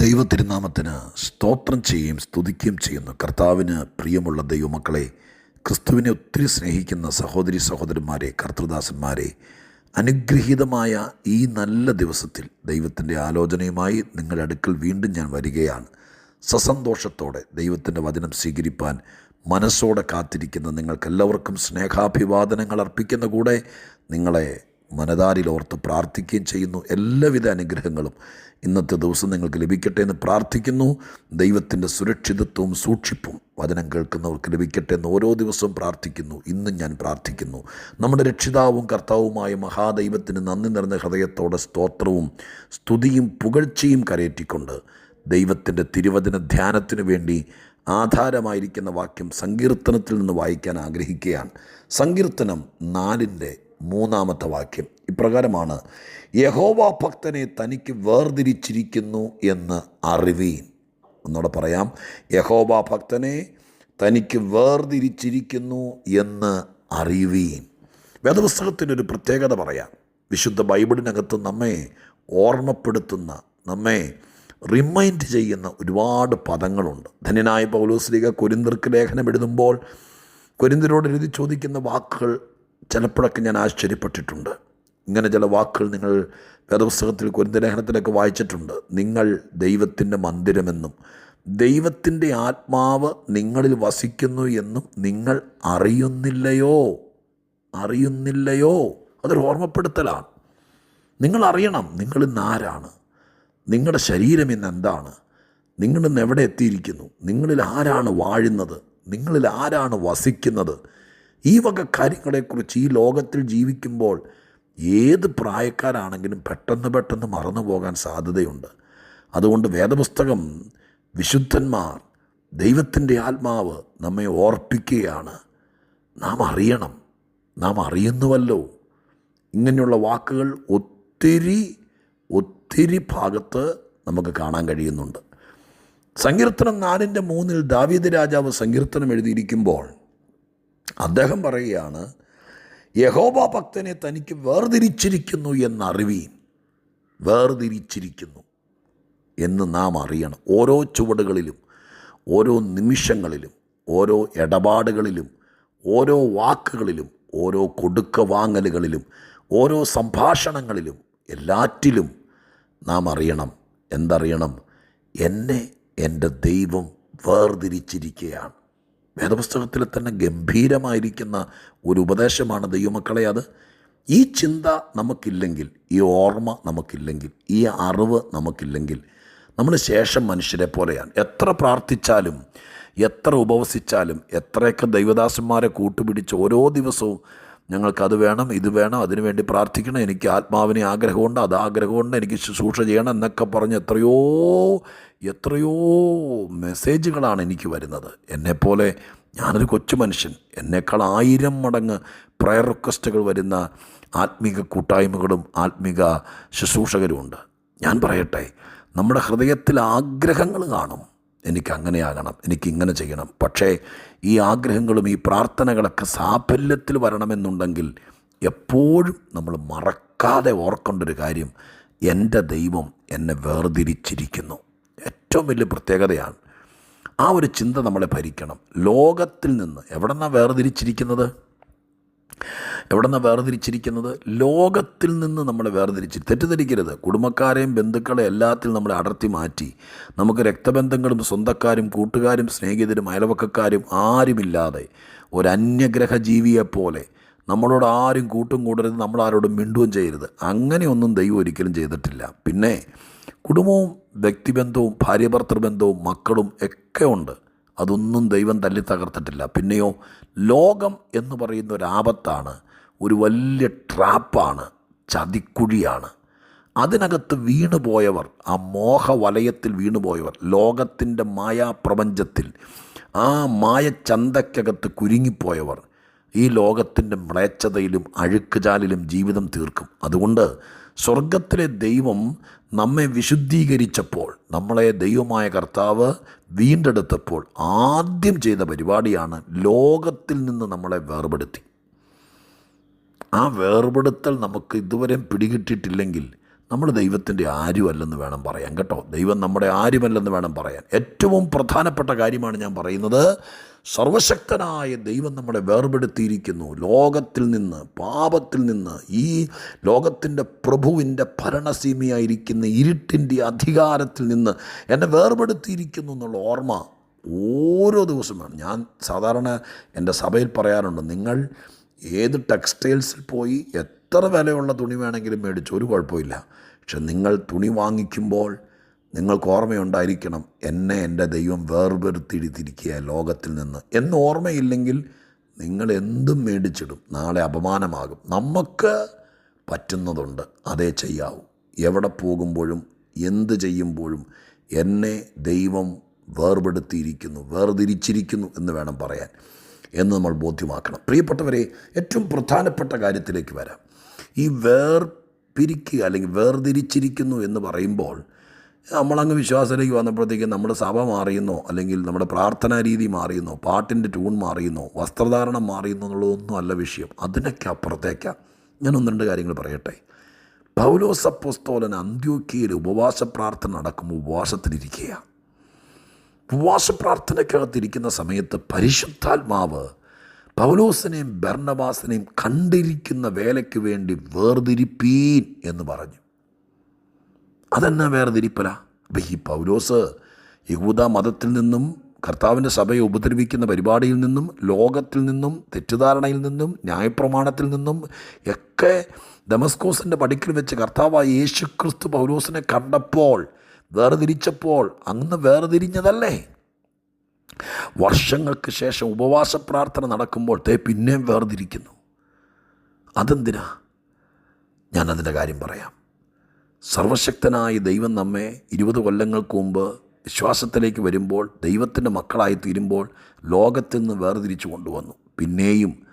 ദൈവത്തിരുനാമത്തിന് സ്തോത്രം ചെയ്യുകയും സ്തുതിക്കുകയും ചെയ്യുന്നു. കർത്താവിന് പ്രിയമുള്ള ദൈവമക്കളെ ക്രിസ്തുവിനെ ഒത്തിരി സ്നേഹിക്കുന്ന സഹോദരി സഹോദരന്മാരെ കർത്തൃദാസന്മാരെ അനുഗ്രഹീതമായ ഈ നല്ല ദിവസത്തിൽ ദൈവത്തിന്റെ ആലോചനയുമായി നിങ്ങളുടെ അടുക്കൽ വീണ്ടും ഞാൻ വരികയാണ്. സസന്തോഷത്തോടെ ദൈവത്തിന്റെ വചനം സ്വീകരിപ്പാൻ മനസ്സോടെ കാത്തിരിക്കുന്ന നിങ്ങൾക്കെല്ലാവർക്കും സ്നേഹാഭിവാദനങ്ങൾ അർപ്പിക്കുന്ന കൂടെ നിങ്ങളെ മനതാരിൽ ഓർത്ത് പ്രാർത്ഥിക്കുകയും ചെയ്യുന്നു. എല്ലാവിധ അനുഗ്രഹങ്ങളും ഇന്നത്തെ ദിവസം നിങ്ങൾക്ക് ലഭിക്കട്ടെ എന്ന് പ്രാർത്ഥിക്കുന്നു. ദൈവത്തിന്റെ സുരക്ഷിതത്വവും സൂക്ഷിപ്പും വചനം കേൾക്കുന്നവർക്ക് ലഭിക്കട്ടെ എന്ന് ഓരോ ദിവസവും പ്രാർത്ഥിക്കുന്നു. ഇന്നും ഞാൻ പ്രാർത്ഥിക്കുന്നു. നമ്മുടെ രക്ഷിതാവും കർത്താവുമായ മഹാദൈവത്തിന് നന്ദി നിറഞ്ഞ ഹൃദയത്തോടെ സ്തോത്രവും സ്തുതിയും പുകഴ്ചയും കരയേറ്റിക്കൊണ്ട് ദൈവത്തിന്റെ തിരുവചന ധ്യാനത്തിനു വേണ്ടി ആധാരമായിരിക്കുന്ന വാക്യം സങ്കീർത്തനത്തിൽ നിന്ന് വായിക്കാൻ ആഗ്രഹിക്കുകയാണ്. സങ്കീർത്തനം നാലിന്റെ മൂന്നാമത്തെ വാക്യം ഇപ്രകാരമാണ് യഹോവ ഭക്തനെ തനിക്ക് വേർതിരിച്ചിരിക്കുന്നു എന്ന് അറിവീൻ. ഒന്നുകൂടെ പറയാം യഹോവ ഭക്തനെ തനിക്ക് വേർതിരിച്ചിരിക്കുന്നു എന്ന് അറിവീൻ. വേദപുസ്തകത്തിന്റെ ഒരു പ്രത്യേകത പറയാം വിശുദ്ധ ബൈബിളിനകത്ത് നമ്മെ ഓർമ്മപ്പെടുത്തുന്ന നമ്മെ റിമൈൻഡ് ചെയ്യുന്ന ഒരുപാട് പദങ്ങളുണ്ട്. ധന്യനായ പൗലോസ്ലിക കൊരിന്തർക്ക് ലേഖനം എഴുതുമ്പോൾ കൊരിന്തരോട് എഴുതി ചോദിക്കുന്ന വാക്കുകൾ ചിലപ്പോഴൊക്കെ ഞാൻ ആശ്ചര്യപ്പെട്ടിട്ടുണ്ട്. ഇങ്ങനെ ചില വാക്കുകൾ നിങ്ങൾ വേദപുസ്തകത്തിൽ കുരുന്തലേഖനത്തിലൊക്കെ വായിച്ചിട്ടുണ്ട്. നിങ്ങൾ ദൈവത്തിന്റെ മന്ദിരമെന്നും ദൈവത്തിന്റെ ആത്മാവ് നിങ്ങളിൽ വസിക്കുന്നു എന്നും നിങ്ങൾ അറിയുന്നില്ലയോ? അറിയുന്നില്ലയോ? അതൊരു ഓർമ്മപ്പെടുത്തലാണ്. നിങ്ങൾ അറിയണം നിങ്ങൾ ഇന്ന് ആരാണ്? നിങ്ങളുടെ ശരീരം ഇന്ന് എന്താണ്? നിങ്ങൾ ഇന്ന് എവിടെ എത്തിയിരിക്കുന്നു? നിങ്ങളിൽ ആരാണ് വാഴുന്നത്? നിങ്ങളിൽ ആരാണ് വസിക്കുന്നത്? ഈ വക കാര്യങ്ങളെക്കുറിച്ച് ഈ ലോകത്തിൽ ജീവിക്കുമ്പോൾ ഏത് പ്രായക്കാരാണെങ്കിലും പെട്ടെന്ന് പെട്ടെന്ന് മറന്നു പോകാൻ സാധ്യതയുണ്ട്. അതുകൊണ്ട് വേദപുസ്തകം വിശുദ്ധന്മാർ ദൈവത്തിന്റെ ആത്മാവ് നമ്മെ ഓർപ്പിക്കുകയാണ്. നാം അറിയണം. നാം അറിയുന്നുവല്ലോ. ഇങ്ങനെയുള്ള വാക്കുകൾ ഒത്തിരി ഒത്തിരി ഭാഗത്ത് നമുക്ക് കാണാൻ കഴിയുന്നുണ്ട്. സങ്കീർത്തനം നാലിന്റെ മൂന്നിൽ ദാവീദ് രാജാവ് സങ്കീർത്തനം എഴുതിയിരിക്കുമ്പോൾ അദ്ദേഹം പറയുകയാണ് യഹോബ ഭക്തനെ തനിക്ക് വേർതിരിച്ചിരിക്കുന്നു എന്നറിവീൻ വേർതിരിച്ചിരിക്കുന്നു എന്ന് നാം അറിയണം. ഓരോ ചുവടുകളിലും ഓരോ നിമിഷങ്ങളിലും ഓരോ ഇടപാടുകളിലും ഓരോ വാക്കുകളിലും ഓരോ കൊടുക്ക വാങ്ങലുകളിലും ഓരോ സംഭാഷണങ്ങളിലും എല്ലാറ്റിലും നാം അറിയണം. എന്തറിയണം? എന്നെ എന്റെ ദൈവം വേർതിരിച്ചിരിക്കുകയാണ്. വേദപുസ്തകത്തിൽ തന്നെ ഗംഭീരമായിരിക്കുന്ന ഒരു ഉപദേശമാണ് ദൈവമക്കളെ അത്. ഈ ചിന്ത നമുക്കില്ലെങ്കിൽ ഈ ഓർമ്മ നമുക്കില്ലെങ്കിൽ ഈ അറിവ് നമുക്കില്ലെങ്കിൽ നമ്മൾ ശേഷം മനുഷ്യരെ പോലെയാണ്. എത്ര പ്രാർത്ഥിച്ചാലും എത്ര ഉപവസിച്ചാലും എത്രയൊക്കെ ദൈവദാസന്മാരെ കൂട്ടുപിടിച്ച് ഓരോ ദിവസവും ഞങ്ങൾക്കത് വേണം ഇത് വേണം അതിനു വേണ്ടി പ്രാർത്ഥിക്കണം. എനിക്ക് ആത്മാവിനെ ആഗ്രഹമുണ്ട് അത് ആഗ്രഹമുണ്ട് എനിക്ക് ശുശ്രൂഷ ചെയ്യണം എന്നൊക്കെ പറഞ്ഞ് എത്രയോ എത്രയോ മെസ്സേജുകളാണ് എനിക്ക് വരുന്നത്. എന്നെപ്പോലെ ഞാനൊരു കൊച്ചു മനുഷ്യൻ. എന്നേക്കാൾ ആയിരം മടങ്ങ് പ്രയർ റിക്വസ്റ്റുകൾ വരുന്ന ആത്മീക കൂട്ടായ്മകളും ആത്മീക ശുശ്രൂഷകരുമുണ്ട്. ഞാൻ പറയട്ടെ നമ്മുടെ ഹൃദയത്തിൽ ആഗ്രഹങ്ങൾ കാണും. എനിക്ക് അങ്ങനെയാകണം എനിക്ക് ഇങ്ങനെ ചെയ്യണം. പക്ഷേ ഈ ആഗ്രഹങ്ങളും ഈ പ്രാർത്ഥനകളൊക്കെ സാഫല്യത്തിൽ വരണമെന്നുണ്ടെങ്കിൽ എപ്പോഴും നമ്മൾ മറക്കാതെ ഓർക്കേണ്ട ഒരു കാര്യം എന്റെ ദൈവം എന്നെ വേർതിരിച്ചിരിക്കുന്നു. ഏറ്റവും വലിയ പ്രത്യേകതയാണ് ആ ഒരു ചിന്ത നമ്മളെ ഭരിക്കണം. ലോകത്തിൽ നിന്ന് എവിടെ നിന്നാണ് വേർതിരിച്ചിരിക്കുന്നത്? എവിടെ നിന്നാണ് വേർതിരിച്ചിരിക്കുന്നത്? ലോകത്തിൽ നിന്ന് നമ്മളെ വേർതിരിച്ച് തെറ്റിദ്ധരിക്കരുത്. കുടുംബക്കാരെയും ബന്ധുക്കളെ എല്ലാത്തിൽ നമ്മളെ അടർത്തി മാറ്റി. നമുക്ക് രക്തബന്ധങ്ങളും സ്വന്തക്കാരും കൂട്ടുകാരും സ്നേഹിതരും അയൽവക്കക്കാരും ആരുമില്ലാതെ ഒരു ജീവിയെപ്പോലെ നമ്മളോട് ആരും കൂട്ടും കൂടരുത് നമ്മളാരോടും മിണ്ടുകയും ചെയ്യരുത്. അങ്ങനെയൊന്നും ദൈവം ഒരിക്കലും ചെയ്തിട്ടില്ല. പിന്നെ കുടുംബവും വ്യക്തിബന്ധവും ഭാര്യഭർത്തൃബന്ധവും മക്കളും ഒക്കെ ഉണ്ട്. അതൊന്നും ദൈവം തല്ലി തകർത്തിട്ടില്ല. പിന്നെയോ ലോകം എന്ന് പറയുന്ന ഒരു ആപത്താണ് ഒരു വലിയ ട്രാപ്പാണ് ചതിക്കുഴിയാണ്. അതിനകത്ത് വീണുപോയവർ ആ മോഹവലയത്തിൽ വീണുപോയവർ ലോകത്തിന്റെ മായാപ്രപഞ്ചത്തിൽ ആ മായ ചന്തക്കകത്ത് കുരുങ്ങിപ്പോയവർ ഈ ലോകത്തിന്റെ മ്ലേച്ഛതയിലും അഴുക്കുചാലിലും ജീവിതം തീർക്കും. അതുകൊണ്ട് സ്വർഗത്തിലെ ദൈവം നമ്മെ വിശുദ്ധീകരിച്ചപ്പോൾ നമ്മളെ ദൈവമായ കർത്താവ് വീണ്ടെടുത്തപ്പോൾ ആദ്യം ചെയ്ത പരിപാടിയാണ് ലോകത്തിൽ നിന്ന് നമ്മളെ വേർപെടുത്തി. ആ വേർപെടുത്തൽ നമുക്ക് ഇതുവരെ പിടികിട്ടിട്ടില്ലെങ്കിൽ നമ്മൾ ദൈവത്തിന്റെ ആരുമല്ലെന്ന് വേണം പറയാൻ കേട്ടോ? ദൈവം നമ്മുടെ ആരുമല്ലെന്ന് വേണം പറയാൻ. ഏറ്റവും പ്രധാനപ്പെട്ട കാര്യമാണ് ഞാൻ പറയുന്നത് സർവശക്തനായ ദൈവം നമ്മളെ വേർപെടുത്തിയിരിക്കുന്നു. ലോകത്തിൽ നിന്ന് പാപത്തിൽ നിന്ന് ഈ ലോകത്തിന്റെ പ്രഭുവിന്റെ ഭരണസീമയായിരിക്കുന്ന ഇരുട്ടിന്റെ അധികാരത്തിൽ നിന്ന് എന്നെ വേർപെടുത്തിയിരിക്കുന്നു എന്നുള്ള ഓർമ്മ ഓരോ ദിവസമാണ് ഞാൻ സാധാരണ എന്റെ സഭയിൽ പറയാറുണ്ട് നിങ്ങൾ ഏത് ടെക്സ്റ്റൈൽസിൽ പോയി എത്ര വിലയുള്ള തുണി വേണമെങ്കിലും മേടിച്ചു ഒരു കുഴപ്പമില്ല. പക്ഷെ നിങ്ങൾ തുണി വാങ്ങിക്കുമ്പോൾ നിങ്ങൾക്ക് ഓർമ്മയുണ്ടായിരിക്കണം എന്നെ എന്റെ ദൈവം വേർപെടുത്തിയെടുത്തിരിക്കുക ലോകത്തിൽ നിന്ന്. എന്ന് ഓർമ്മയില്ലെങ്കിൽ നിങ്ങൾ എന്തും മേടിച്ചിടും നാളെ അപമാനമാകും. നമുക്ക് പറ്റുന്നതുണ്ട് അതേ ചെയ്യാവൂ. എവിടെ പോകുമ്പോഴും എന്ത് ചെയ്യുമ്പോഴും എന്നെ ദൈവം വേർപെടുത്തിയിരിക്കുന്നു വേർതിരിച്ചിരിക്കുന്നു എന്ന് വേണം പറയാൻ. എന്ന് നമ്മൾ ബോധ്യമാക്കണം. പ്രിയപ്പെട്ടവരെ ഏറ്റവും പ്രധാനപ്പെട്ട കാര്യത്തിലേക്ക് വരാം. ഈ വേർപിരിക്കുക അല്ലെങ്കിൽ വേർതിരിച്ചിരിക്കുന്നു എന്ന് പറയുമ്പോൾ നമ്മളങ്ങ് വിശ്വാസത്തിലേക്ക് വന്നപ്പോഴത്തേക്കും നമ്മുടെ സഭ മാറിയെന്നോ അല്ലെങ്കിൽ നമ്മുടെ പ്രാർത്ഥനാ രീതി മാറിയെന്നോ പാട്ടിന്റെ ട്യൂൺ മാറിയെന്നോ വസ്ത്രധാരണം മാറിയെന്നോ എന്നുള്ളതൊന്നും അല്ല വിഷയം. അതിനൊക്കെ അപ്പുറത്തേക്കാണ് ഞാൻ ഒന്ന് രണ്ട് കാര്യങ്ങൾ പറയട്ടെ. പൗലോസ് അപ്പോസ്തോലൻ അന്ത്യോക്കിയയിൽ ഉപവാസ പ്രാർത്ഥന നടക്കുമ്പോൾ ഉപവാസത്തിലിരിക്കുക ഉപവാസ പ്രാർത്ഥനയ്ക്കകത്തിരിക്കുന്ന സമയത്ത് പരിശുദ്ധാത്മാവ് പൗലോസിനെയും ബർണബാസിനെയും കണ്ടിരിക്കുന്ന വേലയ്ക്ക് വേണ്ടി വേർതിരിപ്പീൻ എന്ന് പറഞ്ഞു. അതെന്നാ വേർതിരിപ്പല? അപ്പം ഈ പൗലോസ് യഹൂദ മതത്തിൽ നിന്നും കർത്താവിന്റെ സഭയെ ഉപദ്രവിക്കുന്ന പരിപാടിയിൽ നിന്നും ലോകത്തിൽ നിന്നും തെറ്റിദ്ധാരണയിൽ നിന്നും ന്യായപ്രമാണത്തിൽ നിന്നും ഒക്കെ ഡെമസ്കോസിന്റെ പടിക്കൽ വെച്ച് കർത്താവായ യേശു ക്രിസ്തു പൗലോസിനെ കണ്ടപ്പോൾ വേർതിരിച്ചപ്പോൾ അന്ന് വേർതിരിഞ്ഞതല്ലേ? വർഷങ്ങൾക്ക് ശേഷം ഉപവാസ പ്രാർത്ഥന നടക്കുമ്പോൾ തേ പിന്നെയും വേർതിരിക്കുന്നു. അതെന്തിനാ? ഞാനതിന്റെ കാര്യം പറയാം. സർവശക്തനായ ദൈവം നമ്മെ ഇരുപത് കൊല്ലങ്ങൾക്ക് മുമ്പ് വിശ്വാസത്തിലേക്ക് വരുമ്പോൾ ദൈവത്തിന്റെ മക്കളായി തീരുമ്പോൾ ലോകത്തിൽ നിന്ന് വേർതിരിച്ചു കൊണ്ടുവന്നു. പിന്നെയും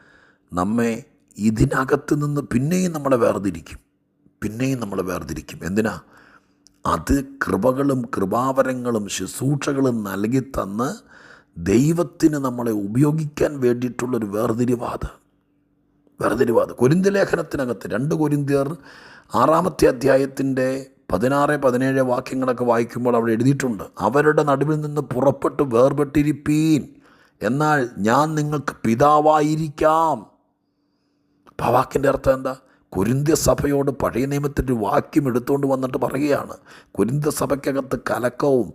നമ്മെ ഇതിനകത്ത് നിന്ന് പിന്നെയും നമ്മളെ വേർതിരിക്കും. പിന്നെയും നമ്മളെ വേർതിരിക്കും. എന്തിനാ? അത് കൃപകളും കൃപാവരങ്ങളും ശുശ്രൂഷകളും നൽകി തന്ന് ദൈവത്തിന് നമ്മളെ ഉപയോഗിക്കാൻ വേണ്ടിയിട്ടുള്ളൊരു വേർതിരിവാത്. വേർതിരിവാത്. കൊരിന്തി ലേഖനത്തിനകത്ത് രണ്ട് കൊരിന്തിയർ ആറാമത്തെ അധ്യായത്തിന്റെ പതിനാറ് പതിനേഴ് വാക്യങ്ങളൊക്കെ വായിക്കുമ്പോൾ അവിടെ എഴുതിയിട്ടുണ്ട് അവരുടെ നടുവിൽ നിന്ന് പുറപ്പെട്ട് വേർപെട്ടിരിപ്പീൻ. എന്നാൽ ഞാൻ നിങ്ങൾക്ക് പിതാവായിരിക്കാം. അപ്പം ആ വാക്കിന്റെ അർത്ഥം എന്താ? കുരിന്ത്യ സഭയോട് പഴയ നിയമത്തിന്റെ വാക്യം എടുത്തുകൊണ്ട് വന്നിട്ട് പറയുകയാണ്. കുരിന്ത്യ സഭയ്ക്കകത്ത് കലക്കവും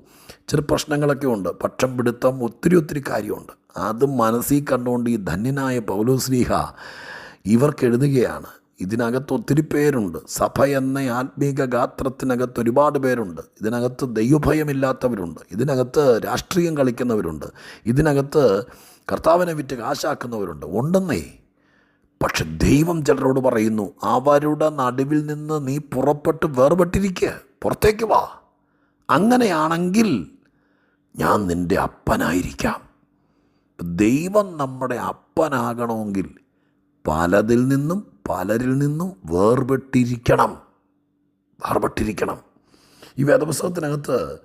ചില പ്രശ്നങ്ങളൊക്കെ ഉണ്ട്. പക്ഷം പിടുത്തം ഒത്തിരി ഒത്തിരി കാര്യമുണ്ട്. അത് മനസ്സിൽ കണ്ടുകൊണ്ട് ഈ ധന്യനായ പൗലോസ്ലീഹ ഇവർക്ക് എഴുതുകയാണ്. ഇതിനകത്ത് ഒത്തിരി പേരുണ്ട്. സഭ എന്ന ആത്മീക ഗാത്രത്തിനകത്ത് ഒരുപാട് പേരുണ്ട്. ഇതിനകത്ത് ദൈവഭയമില്ലാത്തവരുണ്ട്. ഇതിനകത്ത് രാഷ്ട്രീയം കളിക്കുന്നവരുണ്ട്. ഇതിനകത്ത് കർത്താവിനെ വിറ്റ് കാശാക്കുന്നവരുണ്ട്. ഉണ്ടെന്നേ പക്ഷെ ദൈവം ചിലരോട് പറയുന്നു അവരുടെ നടുവിൽ നിന്ന് നീ പുറപ്പെട്ട് വേർപെട്ടിരിക്കുക പുറത്തേക്ക് വാ. അങ്ങനെയാണെങ്കിൽ ഞാൻ നിന്റെ അപ്പനായിരിക്കാം. ദൈവം നമ്മുടെ അപ്പനാകണമെങ്കിൽ പലതിൽ നിന്നും പലരിൽ നിന്നും വേർപെട്ടിരിക്കണം. വേർപെട്ടിരിക്കണം. ഈ വേദപുസ്തകത്തിനകത്ത്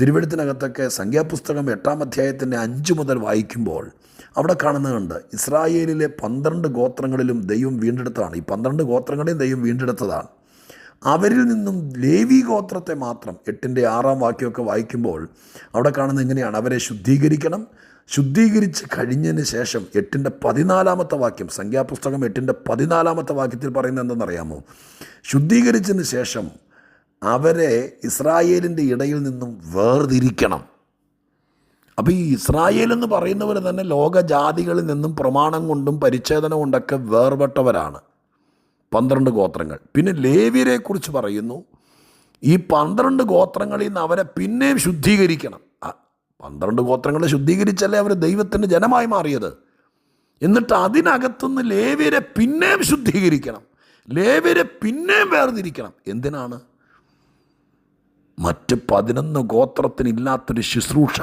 തിരുവഴുത്തിനകത്തൊക്കെ സംഖ്യാപുസ്തകം എട്ടാം അധ്യായത്തിന്റെ അഞ്ച് മുതൽ വായിക്കുമ്പോൾ അവിടെ കാണുന്നതുണ്ട് ഇസ്രായേലിലെ പന്ത്രണ്ട് ഗോത്രങ്ങളിലും ദൈവം വീണ്ടെടുത്തതാണ്. ഈ പന്ത്രണ്ട് ഗോത്രങ്ങളെയും ദൈവം വീണ്ടെടുത്തതാണ്. അവരിൽ നിന്നും ലേവി ഗോത്രത്തെ മാത്രം എട്ടിന്റെ ആറാം വാക്യമൊക്കെ വായിക്കുമ്പോൾ അവിടെ കാണുന്നത് എങ്ങനെയാണ് അവരെ ശുദ്ധീകരിക്കണം. ശുദ്ധീകരിച്ച് കഴിഞ്ഞതിന് ശേഷം എട്ടിന്റെ പതിനാലാമത്തെ വാക്യം സംഖ്യാപുസ്തകം എട്ടിന്റെ പതിനാലാമത്തെ വാക്യത്തിൽ പറയുന്നത് എന്തെന്നറിയാമോ? ശുദ്ധീകരിച്ചതിന് ശേഷം അവരെ ഇസ്രായേലിന്റെ ഇടയിൽ നിന്നും വേർതിരിക്കണം. അപ്പോൾ ഈ ഇസ്രായേൽ എന്ന് പറയുന്നവർ തന്നെ ലോകജാതികളിൽ നിന്നും പ്രമാണം കൊണ്ടും പരിച്ഛേദന കൊണ്ടൊക്കെ വേർപെട്ടവരാണ്. പന്ത്രണ്ട് ഗോത്രങ്ങൾ. പിന്നെ ലേവ്യരെക്കുറിച്ച് പറയുന്നു. ഈ പന്ത്രണ്ട് ഗോത്രങ്ങളിൽ നിന്ന് അവരെ പിന്നെയും ശുദ്ധീകരിക്കണം. പന്ത്രണ്ട് ഗോത്രങ്ങളെ ശുദ്ധീകരിച്ചല്ലേ അവർ ദൈവത്തിന്റെ ജനമായി മാറിയത്? എന്നിട്ട് അതിനകത്തുനിന്ന് ലേവ്യരെ പിന്നെയും ശുദ്ധീകരിക്കണം. ലേവ്യരെ പിന്നെയും വേർതിരിക്കണം. എന്തിനാണ്? മറ്റ് പതിനൊന്ന് ഗോത്രത്തിനില്ലാത്തൊരു ശുശ്രൂഷ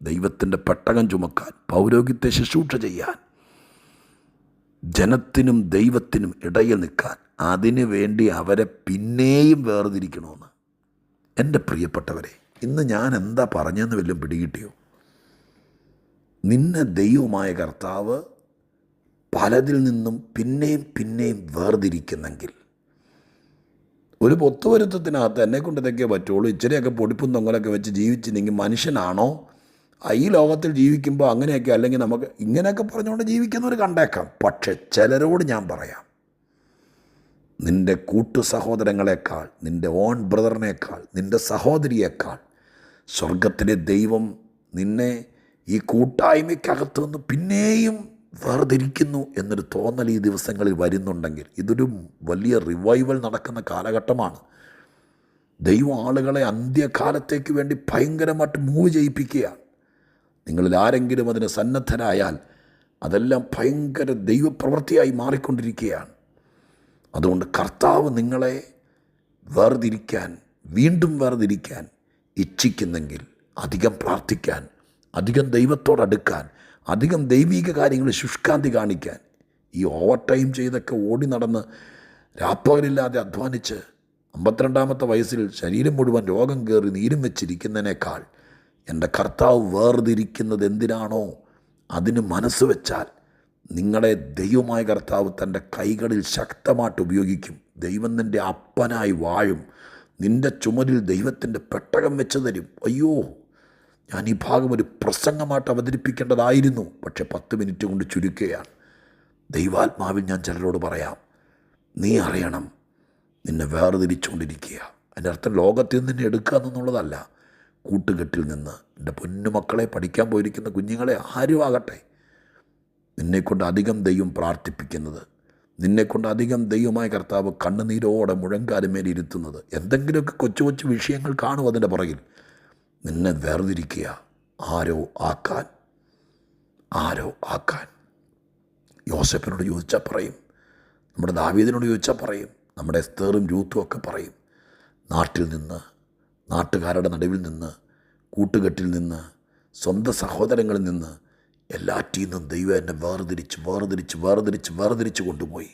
ദൈവത്തിന്റെ പെട്ടകം ചുമക്കാൻ പൗരോഗ്യത്തെ ശുശ്രൂഷ ചെയ്യാൻ ജനത്തിനും ദൈവത്തിനും ഇടയിൽ നിൽക്കാൻ അതിനു വേണ്ടി അവരെ പിന്നെയും വേർതിരിക്കണമെന്ന്. എന്റെ പ്രിയപ്പെട്ടവരെ ഇന്ന് ഞാൻ എന്താ പറഞ്ഞെന്ന് വല്ലതും പിടികിട്ടിയോ? നിന്നെ ദൈവമായ കർത്താവ് പലതിൽ നിന്നും പിന്നെയും പിന്നെയും വേർതിരിക്കുന്നെങ്കിൽ ഒരു പൊത്തുവരുത്തത്തിനകത്ത് എന്നെ കൊണ്ട് ഇതൊക്കെ പറ്റുള്ളൂ. ഇച്ചിരിയൊക്കെ പൊടിപ്പും തൊങ്ങലൊക്കെ വെച്ച് ജീവിച്ചില്ലെങ്കിൽ മനുഷ്യനാണോ? ഈ ലോകത്തിൽ ജീവിക്കുമ്പോൾ അങ്ങനെയൊക്കെ അല്ലെങ്കിൽ നമുക്ക് ഇങ്ങനെയൊക്കെ പറഞ്ഞുകൊണ്ട് ജീവിക്കുന്നവർ കണ്ടേക്കാം. പക്ഷെ ചിലരോട് ഞാൻ പറയാം നിന്റെ കൂട്ടു സഹോദരങ്ങളെക്കാൾ നിന്റെ ഓൺ ബ്രദറിനേക്കാൾ നിന്റെ സഹോദരിയേക്കാൾ സ്വർഗത്തിലെ ദൈവം നിന്നെ ഈ കൂട്ടായ്മയ്ക്കകത്തു നിന്ന് പിന്നെയും വേർതിരിക്കുന്നു എന്നൊരു തോന്നൽ ഈ ദിവസങ്ങളിൽ വരുന്നുണ്ടെങ്കിൽ ഇതൊരു വലിയ റിവൈവൽ നടക്കുന്ന കാലഘട്ടമാണ്. ദൈവം ആളുകളെ അന്ത്യകാലത്തേക്ക് വേണ്ടി ഭയങ്കരമായിട്ട് മൂവ് ചെയ്യിപ്പിക്കുകയാണ്. നിങ്ങളിൽ ആരെങ്കിലും അതിന് സന്നദ്ധരായാൽ അതെല്ലാം ഭയങ്കര ദൈവപ്രവൃത്തിയായി മാറിക്കൊണ്ടിരിക്കുകയാണ്. അതുകൊണ്ട് കർത്താവ് നിങ്ങളെ വേർതിരിക്കാൻ വീണ്ടും വേർതിരിക്കാൻ ഇച്ഛിക്കുന്നെങ്കിൽ അധികം പ്രാർത്ഥിക്കാൻ അധികം ദൈവത്തോടടുക്കാൻ അധികം ദൈവീക കാര്യങ്ങൾ ശുഷ്കാന്തി കാണിക്കാൻ ഈ ഓവർ ടൈം ചെയ്തൊക്കെ ഓടി നടന്ന് രാപ്പകലില്ലാതെ അധ്വാനിച്ച് അമ്പത്തിരണ്ടാമത്തെ വയസ്സിൽ ശരീരം മുഴുവൻ രോഗം കയറി നീരും വെച്ചിരിക്കുന്നതിനേക്കാൾ എന്റെ കർത്താവ് വേർതിരിക്കുന്നത് എന്തിനാണോ അതിന് മനസ്സ് വെച്ചാൽ നിങ്ങളെ ദൈവമായ കർത്താവ് തന്റെ കൈകളിൽ ശക്തമായിട്ട് ഉപയോഗിക്കും. ദൈവം നിന്റെ അപ്പനായി വാഴും. നിന്റെ ചുമരിൽ ദൈവത്തിന്റെ പെട്ടകം വെച്ച് തരും. അയ്യോ ഞാൻ ഈ ഭാഗം ഒരു പ്രസംഗമായിട്ട് അവതരിപ്പിക്കേണ്ടതായിരുന്നു. പക്ഷെ പത്ത് മിനിറ്റ് കൊണ്ട് ചുരുക്കുകയാണ്. ദൈവാത്മാവിൽ ഞാൻ ചിലരോട് പറയാം നീ അറിയണം നിന്നെ വേർതിരിച്ചുകൊണ്ടിരിക്കുക. അതിന്റെ അർത്ഥം ലോകത്തിൽ നിന്ന് എടുക്കുക എന്നുള്ളതല്ല. കൂട്ടുകെട്ടിൽ നിന്ന് എന്റെ പൊന്നുമക്കളെ പഠിക്കാൻ പോയിരിക്കുന്ന കുഞ്ഞുങ്ങളെ ആരും ആകട്ടെ നിന്നെക്കൊണ്ട് അധികം ദൈവം പ്രാർത്ഥിപ്പിക്കുന്നത് നിന്നെക്കൊണ്ട് അധികം ദൈവമായ കർത്താവ് കണ്ണുനീരോടെ മുഴങ്കാലുമേൽ ഇരുത്തുന്നത്. എന്തെങ്കിലുമൊക്കെ കൊച്ചു കൊച്ചു വിഷയങ്ങൾ കാണും അതിന്റെ പുറകിൽ. നിന്നെ വേർതിരിക്കുക. ആരോ ആക്കാൻ. ആരോ ആക്കാൻ. യോസഫിനോട് ചോദിച്ചാൽ പറയും. നമ്മുടെ ദാവീദിനോട് ചോദിച്ചാൽ പറയും. നമ്മുടെ എസ്തേറും രൂത്തും ഒക്കെ പറയും. നാട്ടിൽ നിന്ന് നാട്ടുകാരുടെ നടുവിൽ നിന്ന് കൂട്ടുകെട്ടിൽ നിന്ന് സ്വന്തം സഹോദരങ്ങളിൽ നിന്ന് എല്ലാറ്റിൽ നിന്നും ദൈവം എന്നെ വേർതിരിച്ച് വേർതിരിച്ച് വേർതിരിച്ച് വേർതിരിച്ച് കൊണ്ടുപോയി.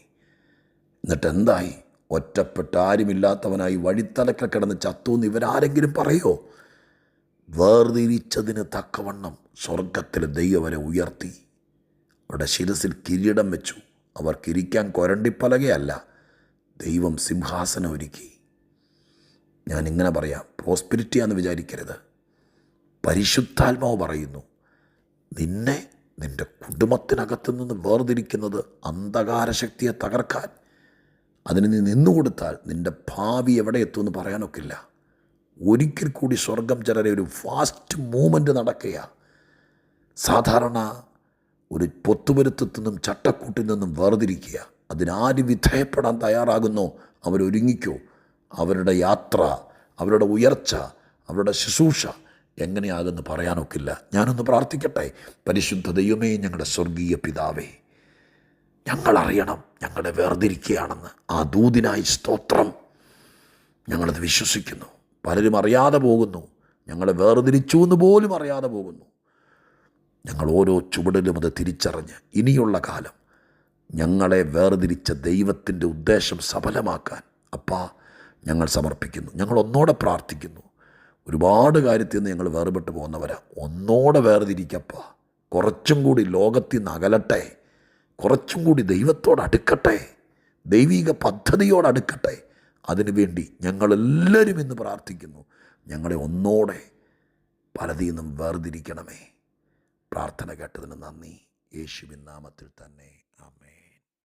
എന്നിട്ട് എന്തായി? ഒറ്റപ്പെട്ട് ആരുമില്ലാത്തവനായി വഴിത്തലക്കൽ കിടന്ന് ചത്തുവെന്ന് ഇവരാരെങ്കിലും പറയോ? വേർതിരിച്ചതിന് തക്കവണ്ണം സ്വർഗത്തിൽ ദൈവവരെ ഉയർത്തി. അവരുടെ ശിരസിൽ കിരീടം വെച്ചു. അവർ അവർക്കിരിക്കാൻ കൊരണ്ടിപ്പലകയല്ല ദൈവം സിംഹാസനം ഒരുക്കി. ഞാൻ ഇങ്ങനെ പറയാം പ്രോസ്പിരിറ്റിയാന്ന് വിചാരിക്കരുത്. പരിശുദ്ധാത്മാവ് പറയുന്നു നിന്നെ നിന്റെ കുടുംബത്തിനകത്ത് നിന്ന് വേർതിരിക്കുന്നത് അന്ധകാര ശക്തിയെ തകർക്കാൻ. അതിന് നീ നിന്നുകൊടുത്താൽ നിന്റെ ഭാവി എവിടെ എത്തുമെന്ന് പറയാനൊക്കില്ല. ഒരിക്കൽ കൂടി സ്വർഗം ചിലരെ ഒരു ഫാസ്റ്റ് മൂവ്മെന്റ് നടക്കുകയാണ് സാധാരണ ഒരു പൊത്തുവരുത്തത്തിൽ നിന്നും ചട്ടക്കൂട്ടിൽ നിന്നും വേർതിരിക്കുക. അതിനാര് വിധേയപ്പെടാൻ തയ്യാറാകുന്നോ? അവരൊരുങ്ങിക്കോ. അവരുടെ യാത്ര അവരുടെ ഉയർച്ച അവരുടെ ശുശ്രൂഷ എങ്ങനെയാകുമെന്ന് പറയാനൊക്കില്ല. ഞാനൊന്ന് പ്രാർത്ഥിക്കട്ടെ. പരിശുദ്ധ ദൈവമേ ഞങ്ങളുടെ സ്വർഗീയ പിതാവേ ഞങ്ങളറിയണം ഞങ്ങളെ വേർതിരിക്കുകയാണെന്ന്. ആ ദൂതിനായി സ്തോത്രം. ഞങ്ങളത് വിശ്വസിക്കുന്നു. പലരും അറിയാതെ പോകുന്നു. ഞങ്ങളെ വേർതിരിച്ചു എന്ന് പോലും അറിയാതെ പോകുന്നു. ഞങ്ങൾ ഓരോ ചുവടിലും അത് തിരിച്ചറിഞ്ഞ് ഇനിയുള്ള കാലം ഞങ്ങളെ വേർതിരിച്ച ദൈവത്തിന്റെ ഉദ്ദേശം സഫലമാക്കാൻ അപ്പാ ഞങ്ങൾ സമർപ്പിക്കുന്നു. ഞങ്ങൾ ഒന്നോടെ പ്രാർത്ഥിക്കുന്നു. ഒരുപാട് കാര്യത്തിൽ നിന്ന് ഞങ്ങൾ വേർപെട്ട് പോകുന്നവരാ. ഒന്നോടെ വേർതിരിക്കപ്പ. കുറച്ചും കൂടി ലോകത്തിൽ നിന്ന് അകലട്ടെ. കുറച്ചും കൂടി ദൈവത്തോട് അടുക്കട്ടെ. ദൈവിക പദ്ധതിയോട് അടുക്കട്ടെ. അതിനുവേണ്ടി ഞങ്ങളെല്ലാവരും ഇന്ന് പ്രാർത്ഥിക്കുന്നു. ഞങ്ങളെ ഒന്നോടെ പലതിൽ നിന്നും വേർതിരിക്കണമേ. പ്രാർത്ഥന കേട്ടതിന് നന്ദി. യേശുവിൻ നാമത്തിൽ തന്നെ.